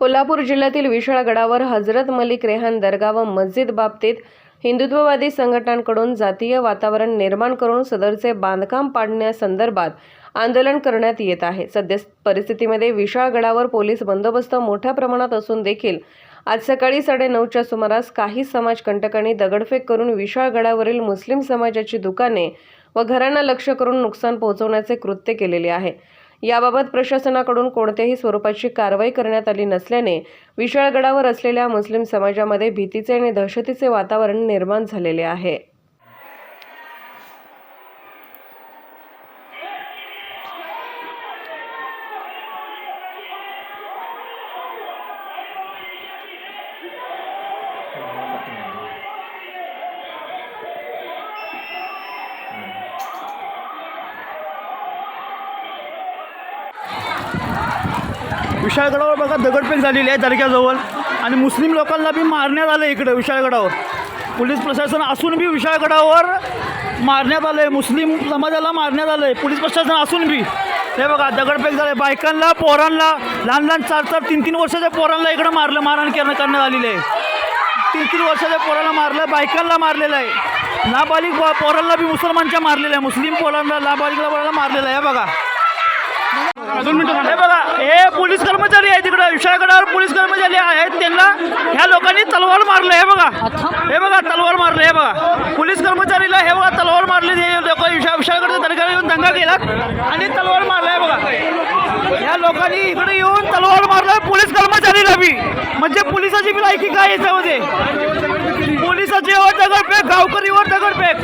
कोल्हापूर जिल्ह्यातील विशाळगडावर हजरत मलिक रेहान दर्गा व मस्जिद बाबतीत हिंदुत्ववादी संघटनांकडून जातीय वातावरण निर्माण करून सदरचे बांधकाम पाडण्यासंदर्भात आंदोलन करण्यात येत आहे. सध्या परिस्थितीमध्ये विशाळगडावर पोलीस बंदोबस्त मोठ्या प्रमाणात असून देखील आज सकाळी साडेनऊच्या सुमारास काही समाजकंटकांनी दगडफेक करून विशाळगडावरील मुस्लिम समाजाची दुकाने व घरांना लक्ष करून नुकसान पोहोचवण्याचे कृत्य केलेले आहे. याबाबत प्रशासनाकडून कोणत्याही स्वरूपाची कारवाई करण्यात आली नसल्याने विशाळगडावर असलेल्या मुस्लिम समाजामध्ये भीतीचे आणि दहशतीचे वातावरण निर्माण झालेले आहे. विशाळगडावर बघा दगडफेक झालेली आहे दर्ग्याजवळ. आणि मुस्लिम लोकांना बी मारण्यात आलं इकडं विशाळगडावर. पोलीस प्रशासन असून बी विशाळगडावर मारण्यात आलं आहे मुस्लिम समाजाला मारण्यात आलं आहे पोलीस प्रशासन असून बी. हे बघा दगडफेक झालं आहे बायकांना पोरांना लहान लहान चार चार तीन तीन वर्षाच्या पोरांना इकडं मारलं मारहाण करणं करण्यात आलेलं आहे. तीन तीन वर्षाच्या पोरांना मारलं बायकांना मारलेलं आहे. नाबालिक पोरांना बी मुसलमानच्या मारलेलं आहे. मुस्लिम पोरांना नाबालिकला पोराला मारलेलं आहे. हे बघा. हे बघा हे पोलीस कर्मचारी आहेत तिकडे विशाळगडावर पोलीस कर्मचारी आहेत. त्यांना ह्या लोकांनी तलवार मारलं हे बघा. हे बघा तलवार मारलं हे बघा. पोलीस कर्मचारीला हे बघा तलवार मारले. ते लोक विशाळगडच्या दर्ग्याला येऊन दंगा केला आणि तलवार मारला हे बघा. ह्या लोकांनी इकडे येऊन तलवार मारलाय पोलीस कर्मचारीला बी. म्हणजे पोलिसाची बी लायकी काय याच्यामध्ये? पोलिसाची वर दगडफेक गावकरीवर दगडफेक.